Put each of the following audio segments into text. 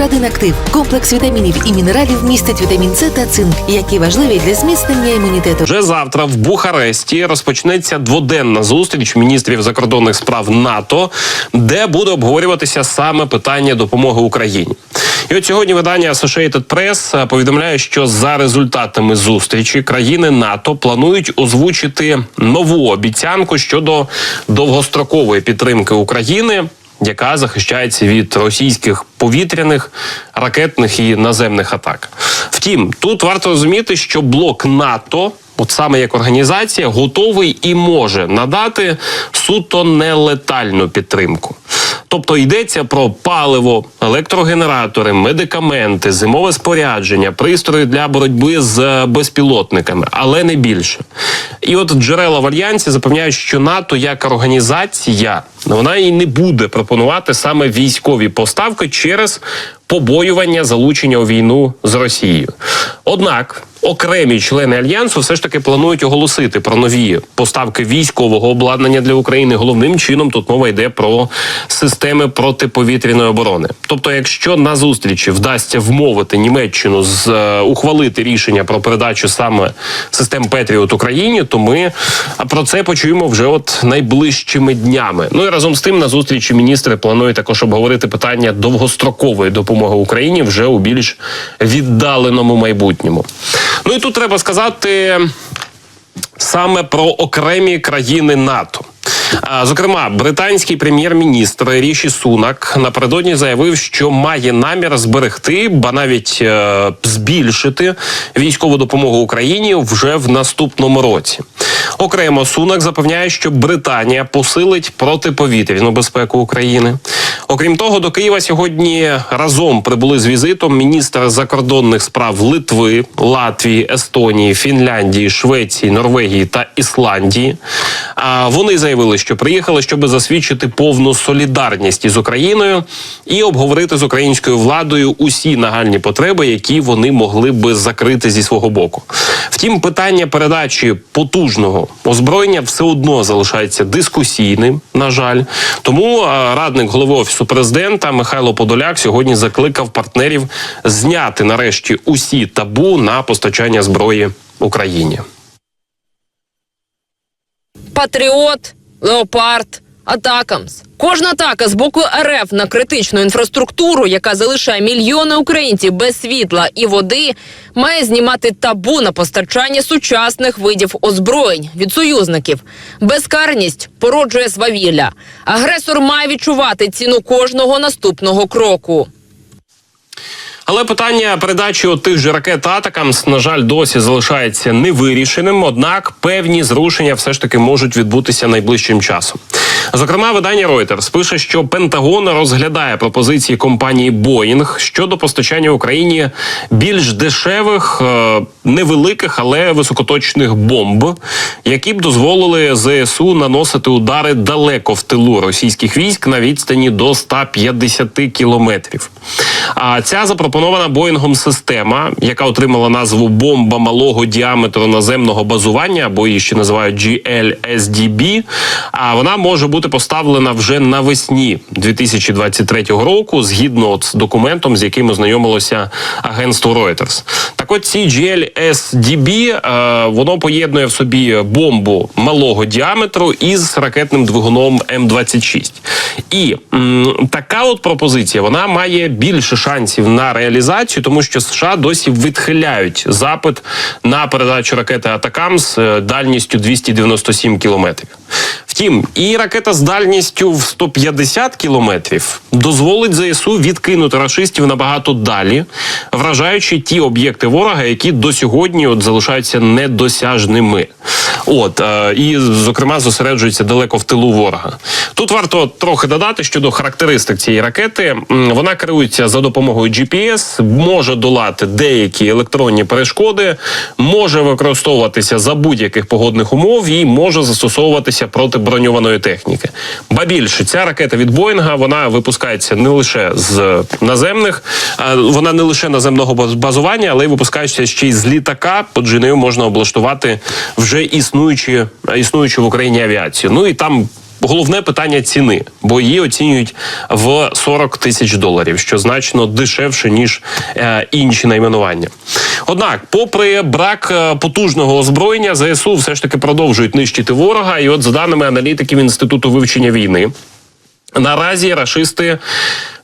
Цукрадин актив. Комплекс вітамінів і мінералів містить вітамін С та цинк, які важливі для зміцнення імунітету. Вже завтра в Бухаресті розпочнеться дводенна зустріч міністрів закордонних справ НАТО, де буде обговорюватися саме питання допомоги Україні. І от сьогодні видання Associated Press повідомляє, що за результатами зустрічі країни НАТО планують озвучити нову обіцянку щодо довгострокової підтримки України. Яка захищається від російських повітряних, ракетних і наземних атак. Втім, тут варто розуміти, що блок НАТО, от саме як організація, готовий і може надати суто нелетальну підтримку. Тобто йдеться про паливо, електрогенератори, медикаменти, зимове спорядження, пристрої для боротьби з безпілотниками, але не більше. І от джерела в альянсі запевняють, що НАТО як організація вона і не буде пропонувати саме військові поставки через побоювання залучення у війну з Росією. Однак окремі члени альянсу все ж таки планують оголосити про нові поставки військового обладнання для України. Головним чином тут мова йде про системи протиповітряної оборони. Тобто, якщо на зустрічі вдасться вмовити Німеччину з е, ухвалити рішення про передачу саме систем Петріот Україні, то ми про це почуємо вже от найближчими днями. Ну і разом з тим на зустрічі міністри планують також обговорити питання довгострокової допомоги Україні вже у більш віддаленому майбутньому. Ну і тут треба сказати саме про окремі країни НАТО. Зокрема, британський прем'єр-міністр Ріші Сунак напередодні заявив, що має намір зберегти, ба навіть е, збільшити військову допомогу Україні вже в наступному році. Окремо Сунак запевняє, що Британія посилить протиповітряну безпеку України. Окрім того, до Києва сьогодні разом прибули з візитом міністр закордонних справ Литви, Латвії, Естонії, Фінляндії, Швеції, Норвегії та Ісландії. А вони заявили, що приїхали, щоб засвідчити повну солідарність із Україною і обговорити з українською владою усі нагальні потреби, які вони могли би закрити зі свого боку. Втім, питання передачі потужного озброєння все одно залишається дискусійним. На жаль, тому радник голови офісу президента Михайло Подоляк сьогодні закликав партнерів зняти нарешті усі табу на постачання зброї Україні. Патріот, Леопард, Атакамс. Кожна атака з боку РФ на критичну інфраструктуру, яка залишає мільйони українців без світла і води, має знімати табу на постачання сучасних видів озброєнь від союзників. Безкарність породжує свавілля. Агресор має відчувати ціну кожного наступного кроку. Але питання передачі тих же ракет Атакамс, на жаль, досі залишається невирішеним. Однак певні зрушення все ж таки можуть відбутися найближчим часом. Зокрема, видання Reuters пише, що Пентагон розглядає пропозиції компанії Boeing щодо постачання Україні більш дешевих, е, невеликих, але високоточних бомб, які б дозволили ЗСУ наносити удари далеко в тилу російських військ на відстані до 150 кілометрів. А ця запропонована Боїнгом система, яка отримала назву бомба малого діаметру наземного базування, або її ще називають GLSDB, А вона може бути поставлена вже навесні 2023 року, згідно з документом, з яким ознайомилося агентство Reuters. Так от ці GLSDB, е, воно поєднує в собі бомбу малого діаметру із ракетним двигуном М26. І м, така от пропозиція вона має більше шансів на реалізацію, тому що США досі відхиляють запит на передачу ракети Атакам з е, дальністю 297 кілометрів. Втім, і ракета з дальністю в 150 кілометрів дозволить ЗСУ відкинути рашистів набагато далі, вражаючи ті об'єкти ворога, які до сьогодні от залишаються недосяжними. От е, і зокрема зосереджується далеко в тилу ворога. Тут варто трохи додати щодо характеристик цієї ракети. Вона керується за допомогою GPS, може долати деякі електронні перешкоди, може використовуватися за будь-яких погодних умов і може застосовуватися проти броньованої техніки. Ба більше ця ракета від Боїнга вона випускається не лише з наземних, а вона не лише наземного баз- базування, але й випускається ще й з літака. Отже, нею можна облаштувати вже існуючі існуючу в Україні авіацію. Ну і там головне питання ціни, бо її оцінюють в 40 тисяч доларів, що значно дешевше ніж е, інші найменування. Однак, попри брак е, потужного озброєння, ЗСУ все ж таки продовжують нищити ворога. І от за даними аналітиків інституту вивчення війни. Наразі рашисти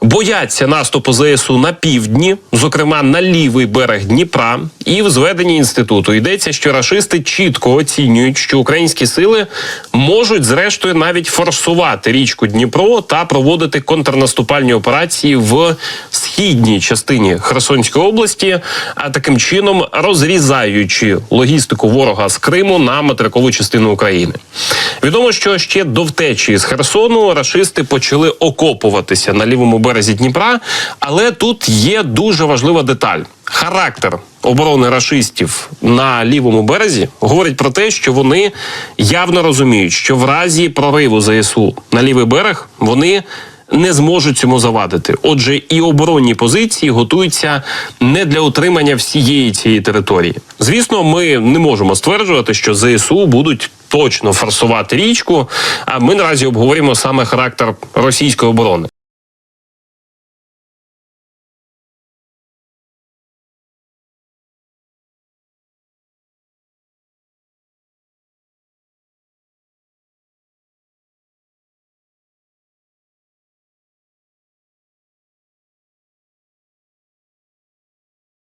бояться наступу ЗСУ на півдні, зокрема на лівий берег Дніпра. І в зведенні інституту йдеться, що рашисти чітко оцінюють, що українські сили можуть зрештою навіть форсувати річку Дніпро та проводити контрнаступальні операції в східній частині Херсонської області, а таким чином розрізаючи логістику ворога з Криму на материкову частину України. Відомо, що ще до втечі з Херсону рашисти почали окопуватися на лівому Дніпра, але тут є дуже важлива деталь. Характер оборони рашистів на лівому березі говорить про те, що вони явно розуміють, що в разі прориву ЗСУ на лівий берег вони не зможуть цьому завадити. Отже, і оборонні позиції готуються не для утримання всієї цієї території. Звісно, ми не можемо стверджувати, що ЗСУ будуть точно форсувати річку. А ми наразі обговорюємо саме характер російської оборони.